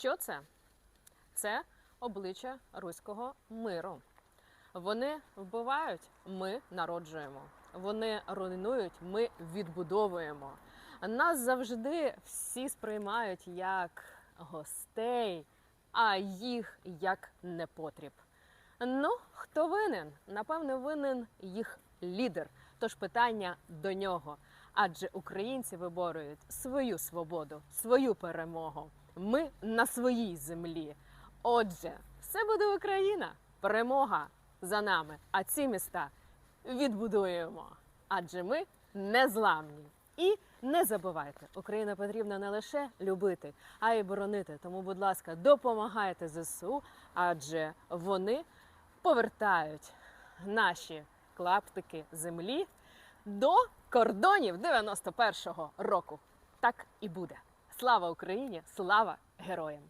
Що це? Це обличчя руського миру. Вони вбивають, ми народжуємо. Вони руйнують, ми відбудовуємо. Нас завжди всі сприймають як гостей, а їх як непотріб. Ну, хто винен? Напевне, винен їх лідер. Тож питання до нього. Адже українці виборюють свою свободу, свою перемогу. Ми на своїй землі. Отже, все буде Україна. Перемога за нами. А ці міста відбудуємо. Адже ми незламні. І не забувайте, Україну потрібно не лише любити, а й боронити. Тому, будь ласка, допомагайте ЗСУ, адже вони повертають наші клаптики землі до кордонів 91-го року. Так і буде. Слава Україні! Слава героям!